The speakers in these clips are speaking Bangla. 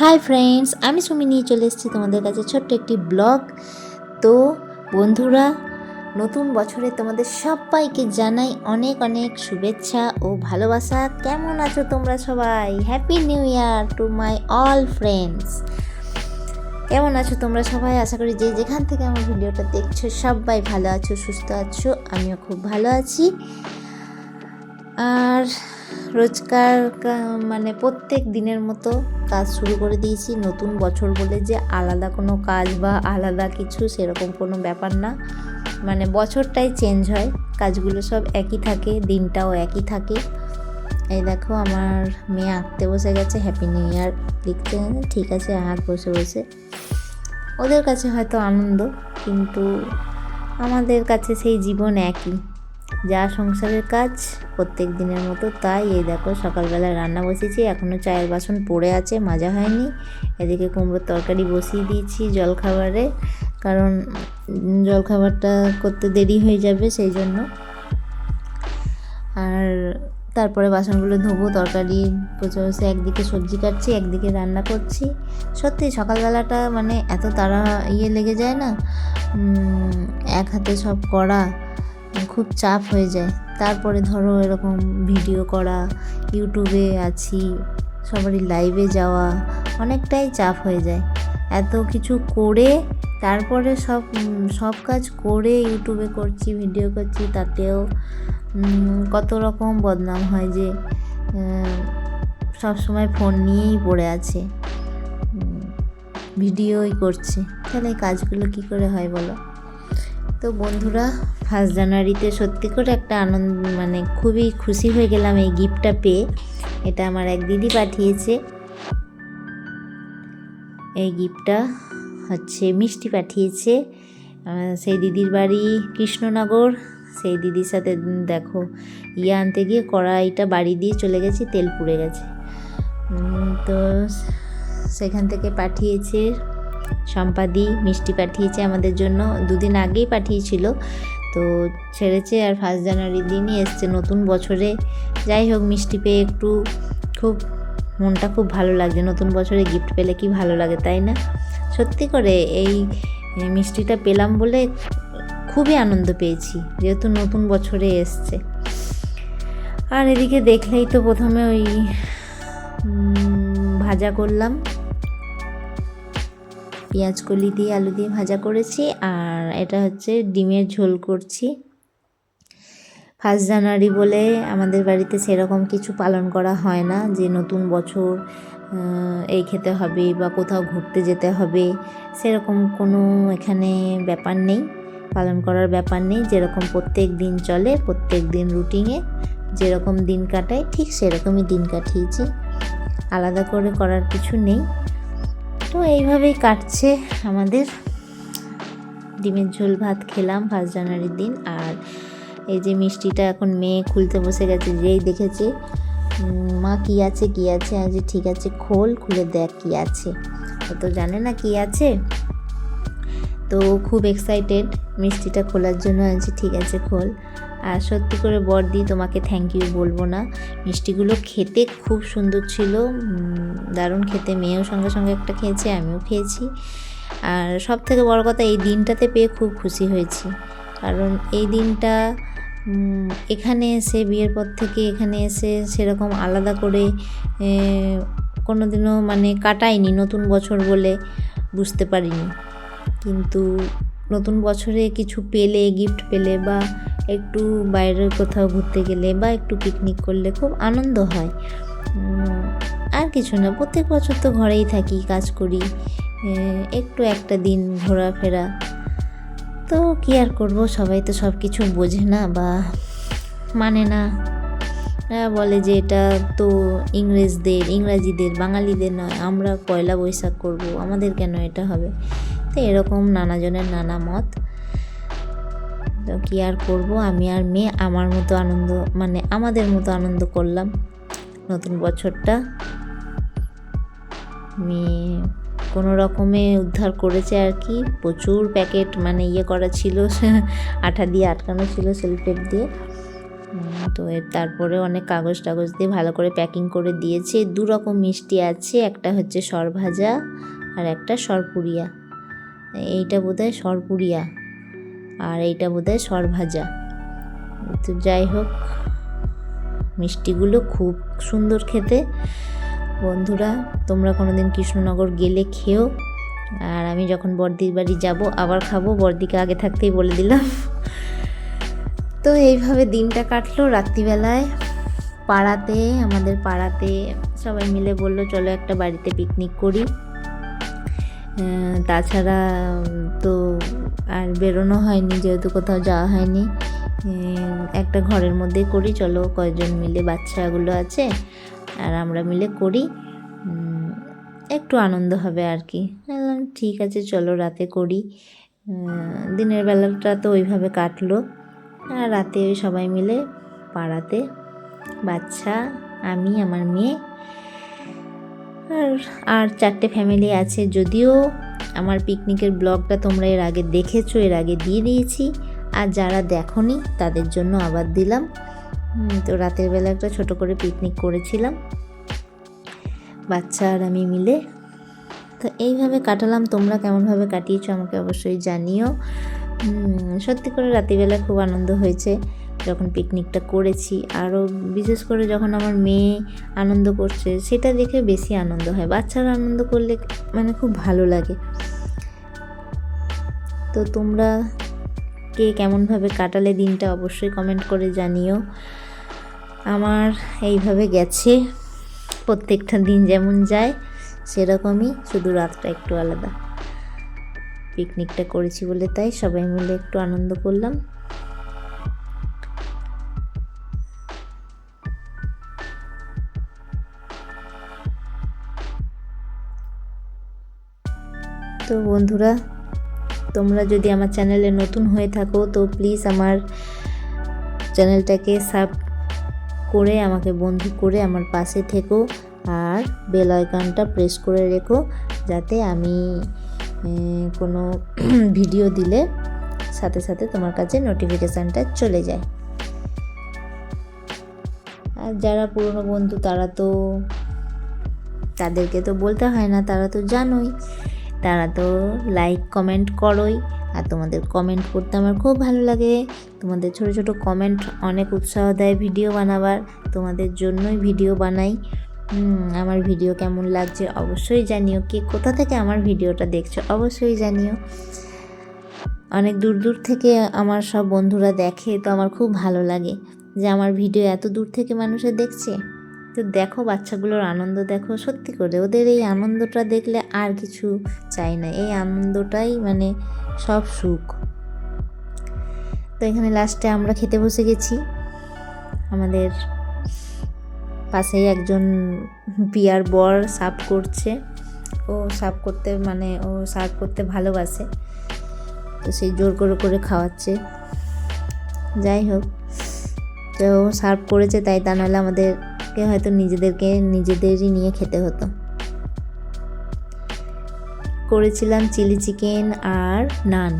হাই ফ্রেন্ডস আমি সুমি নিয়ে চলে এসেছি তোমাদের কাছে ছোট্ট একটি ব্লগ। তো বন্ধুরা, নতুন বছরে তোমাদের সবাইকে জানাই অনেক অনেক শুভেচ্ছা ও ভালোবাসা। কেমন আছো তোমরা সবাই? Happy new year to my all friends কেমন আছো তোমরা সবাই? আশা করি যে যেখান থেকে আমার ভিডিওটা দেখছ, সবাই ভালো আছো, সুস্থ আছো, আমিও খুব ভালো আছি। আর রোজকার মানে প্রত্যেক দিনের মতো কাজ শুরু করে দিয়েছি। নতুন বছর বলে যে আলাদা কোনো কাজ বা আলাদা কিছু সেরকম কোনো ব্যাপার না। মানে বছরটাই চেঞ্জ হয়। কাজগুলো সব একই থাকে, দিনটাও একই থাকে। এই দেখো আমার মেয়ে আঁকতে বসে গেছে। হ্যাপি নিউ ইয়ার লিখতে। ঠিক আছে, আঁক বসে বসে। ওদের কাছে হয়তো আনন্দ, কিন্তু আমাদের কাছে সেই জীবন একই। যা সংসারের কাজ প্রত্যেক দিনের মতো তাই। এই দেখো, সকালবেলা রান্না বসিয়েছি এখনও চায়ের বাসন পড়ে আছে, মাজা হয়নি। এদিকে কুমড়োর তরকারি বসিয়ে দিয়েছি জলখাবারে, কারণ জলখাবারটা করতে দেরি হয়ে যাবে সেই জন্য। আর তারপরে বাসনগুলো ধোবো, তরকারি বসে একদিকে সবজি কাটছি, একদিকে রান্না করছি। সত্যি, সকালবেলাটা মানে এত তাড়া ইয়ে লেগে যায় না? এক হাতে সব করা খুব চাপ হয়ে যায়। তারপরে ধরো এরকম ভিডিও করা ইউটিউবে আছি, সবারই লাইভে যাওয়া, অনেকটাই চাপ হয়ে যায়। এত কিছু করে তারপরে সব সব কাজ করে ইউটিউবে করছি ভিডিও করছি, তাতেও কত রকম বদনাম হয় যে সব সময় ফোন নিয়েই পড়ে আছে। ভিডিওই করছে। তাহলে এই কাজগুলো কি করে হয় বলো? তো বন্ধুরা ফার্স্ট জানুয়ারিতে সত্যি করে একটা আনন্দ মানে খুবই খুশি হয়ে গেলাম এই গিফটটা পেয়ে। এটা আমার এক দিদি পাঠিয়েছে। এই গিফটটা হচ্ছে মিষ্টি পাঠিয়েছে সেই দিদির বাড়ি কৃষ্ণনগর। সেই দিদির সাথে দেখো ইয়ে আনতে গিয়ে কড়াইটা বাড়ি দিয়ে চলে গেছি, তেল পুড়ে গেছে। তো সেখান থেকে পাঠিয়েছে সম্পাদি মিষ্টি পাঠিয়েছে আমাদের জন্য, দুদিন আগেই পাঠিয়েছিল। তো ছেড়েছে আর ফার্স্ট জানুয়ারির দিনই এসছে নতুন বছরে। যাই হোক, মিষ্টি পেয়ে একটু খুব, মনটা খুব ভালো লাগছে। নতুন বছরে গিফট পেলে কি ভালো লাগে, তাই না? সত্যি করে এই মিষ্টিটা পেলাম বলে খুবই আনন্দ পেয়েছি, যেহেতু নতুন বছরে এসছে। আর এদিকে দেখলেই তো প্রথমে ওই ভাজা করলাম। পেঁয়াজ কলি দিয়ে আলু দিয়ে ভাজা করেছি আর এটা হচ্ছে ডিমের ঝোল করছি। ফার্স্ট জানুয়ারি বলে আমাদের বাড়িতে সেরকম কিছু পালন করা হয় না যে নতুন বছর এই খেতে হবে বা কোথাও ঘুরতে যেতে হবে, সেরকম কোনো এখানে ব্যাপার নেই, পালন করার ব্যাপার নেই। যেরকম প্রত্যেক দিন চলে, প্রত্যেক দিন রুটিনে, যেরকম দিন কাটায় ঠিক সেরকমই দিন কাটিয়েছি। আলাদা করে করার কিছু নেই। তো এইভাবেই কাটছে আমাদের। ডিমের ঝোল ভাত খেলাম ফার্স্ট জানুয়ারির দিন, আর এই যে মিষ্টিটা এখন মেয়ে খুলতে বসে গেছে, যেই দেখেছে মা কি আছে কি আছে? আজ ঠিক আছে, খোল, খুলে দেখ কি আছে। ও তো জানে না কি আছে। তো খুব এক্সাইটেড মিষ্টিটা খোলার জন্য। আছে ঠিক আছে, খোল। আর সত্যি করে বর্দি, তোমাকে থ্যাংক ইউ বলব না। মিষ্টিগুলো খেতে খুব সুন্দর ছিল। দারুণ খেতে। মেয়েও সঙ্গে সঙ্গে একটা খেয়েছে, আমিও খেয়েছি। আর সব থেকে বড় কথা, এই দিনটাতে পেয়ে খুব খুশি হয়েছি। কারণ এই দিনটা এখানে এসে, বিয়ের পর থেকে এখানে এসে সেরকম আলাদা করে কোনো দিনও মানে কাটাইনি নতুন বছর বলে বুঝতে পারিনি। কিন্তু নতুন বছরে কিছু পেলে গিফট পেলে বা একটু বাইরে কোথাও ঘুরতে গেলে বা একটু পিকনিক করলে খুব আনন্দ হয়। আর কিছু না, প্রত্যেক বছর তো ঘরেই থাকি, কাজ করি একটু একটা দিন ঘোরাফেরা। তো কি আর করব, সবাই তো সব কিছু বোঝে না বা মানে না। বলে যে এটা তো ইংরেজদের, ইংরাজিদের, বাঙালিদের নয়, আমরা পয়লা বৈশাখ করব, আমাদের কেন এটা হবে? তো এরকম নানাজনের নানা মত। তো কি আর করব? আমি আর মেয়ে, আমার মতো আনন্দ মানে আমাদের মতো আনন্দ করলাম নতুন বছরটা। মেয়ে কোনো রকমে উদ্ধার করেছে আর কি। প্রচুর প্যাকেট মানে ইয়ে করা ছিল, আঠা দিয়ে আটকানো ছিল সেলফেট দিয়ে। তো তারপরে অনেক কাগজ টাগজ দিয়ে ভালো করে প্যাকিং করে দিয়েছে। দু রকম মিষ্টি আছে, একটা হচ্ছে সরভাজা আর একটা সরপুরিয়া। এইটা বোধহয় সরপুরিয়া আর এইটা বোধহয় সরভাজা। তো যাই হোক, মিষ্টিগুলো খুব সুন্দর খেতে। বন্ধুরা, তোমরা কোনোদিন কৃষ্ণনগর গেলে খেও। আর আমি যখন বর্দির বাড়ি যাব, আবার খাব। বর্দিকে আগে থাকতেই বলে দিলাম। তো এইভাবে দিনটা কাটলো। রাত্রিবেলায় পাড়াতে, আমাদের পাড়াতে সবাই মিলে বলল, চলো একটা বাড়িতে পিকনিক করি। তাছাড়া তো আর বেরোনো হয়নি, যেহেতু কোথাও যাওয়া হয়নি। একটা ঘরের মধ্যে করি, চলো কয়জন মিলে বাচ্চাগুলো আছে, আর আমরা মিলে করি। একটু আনন্দ হবে আর কি। ঠিক আছে, চলো রাতে করি। দিনের বেলাটা তো ওইভাবে কাটলো। আর রাতে সবাই মিলে পাড়াতে, বাচ্চা, আমি, আমার মেয়ে আর আর চারটে ফ্যামিলি আছে যদিও আমার পিকনিকের ব্লগটা তোমরা এর আগে দেখেছ, এর আগে দিয়ে দিয়েছি। আর যারা দেখোনি, তাদের জন্য আবার দিলাম। তো রাতের বেলা একটা ছোট করে পিকনিক করেছিলাম। বাচ্চা আর আমি মিলে। তো এইভাবে কাটালাম। তোমরা কেমনভাবে কাটিয়েছো আমাকে অবশ্যই জানিও। সত্যি করে রাত্রিবেলা খুব আনন্দ হয়েছে। যখন পিকনিকটা করেছি আরও বিশেষ করে যখন আমার মেয়ে আনন্দ করছে, সেটা দেখে বেশি আনন্দ হয়। বাচ্চারা আনন্দ করলে মানে খুব ভালো লাগে। তো তোমরা কে কেমনভাবে কাটালে দিনটা অবশ্যই কমেন্ট করে জানিও। আমার এইভাবে গেছে, প্রত্যেকটা দিন যেমন যায়, সেরকমই শুধু রাতটা একটু আলাদা। পিকনিকটা করেছি বলে তাই সবাই মিলে একটু আনন্দ করলাম। তো বন্ধুরা, তোমরা যদি আমার চ্যানেলে নতুন হয়ে থাকো, তো প্লিজ আমার চ্যানেলটাকে সাব করে, আমাকে বন্ধু করে আমার পাশে থেকো আর বেল আইকনটা প্রেস করে রেখো, যাতে আমি কোনো ভিডিও দিলে সাথে সাথে তোমার কাছে নোটিফিকেশানটা চলে যায়। আর যারা পুরনো বন্ধু, তারা তো, তাদেরকে তো বলতে হয় না, তারা তো জানোই। তারা তো লাইক কমেন্ট করোই। আর তোমাদের কমেন্ট করতে আমার খুব ভালো লাগে। তোমাদের ছোট ছোট কমেন্ট অনেক উৎসাহ দেয় ভিডিও বানাবার। তোমাদের জন্যই ভিডিও বানাই। আমার ভিডিও কেমন লাগছে অবশ্যই জানিও। কে কোথা থেকে আমার ভিডিওটা দেখছ অবশ্যই জানিও। অনেক দূর দূর থেকে আমার সব বন্ধুরা দেখে, তো আমার খুব ভালো লাগে যে আমার ভিডিও এত দূর থেকে মানুষে দেখছে। তো দেখো, বাচ্চাগুলোর আনন্দ দেখো। সত্যি করে, ওদের এই আনন্দটা দেখলে আর কিছু চাই না। এই আনন্দটাই মানে সব সুখ। তো এখানে লাস্টে আমরা খেতে বসে গেছি। আমাদের পাশেই একজন পিয়ার বর সার্ভ করছে। ও সার্ভ করতে মানে ও সার্ভ করতে ভালোবাসে। তো সেই জোর করে করে খাওয়াচ্ছে। যাই হোক, তো সার্ভ করেছে, তাই তা নাহলে আমাদেরকে হয়তো নিজেদেরকে, নিজেদেরই নিয়ে খেতে হতো। করেছিলাম চিলি চিকেন আর নান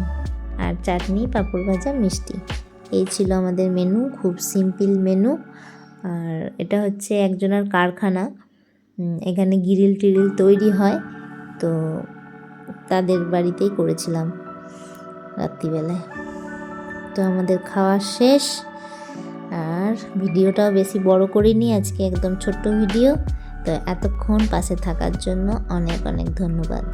আর চাটনি, পাঁপড় ভাজা, মিষ্টি। এই ছিল আমাদের মেনু, খুব সিম্পল মেনু। আর এটা হচ্ছে একজনের কারখানা। এখানে গিরিল টিরিল তৈরি হয়। তো তাদের বাড়িতেই করেছিলাম রাত্রিবেলায়। তো আমাদের খাওয়া শেষ। আর ভিডিওটাও বেশি বড় করিনি, আজকে একদম ছোট্ট ভিডিও। তো এতক্ষণ পাশে থাকার জন্য অনেক অনেক ধন্যবাদ।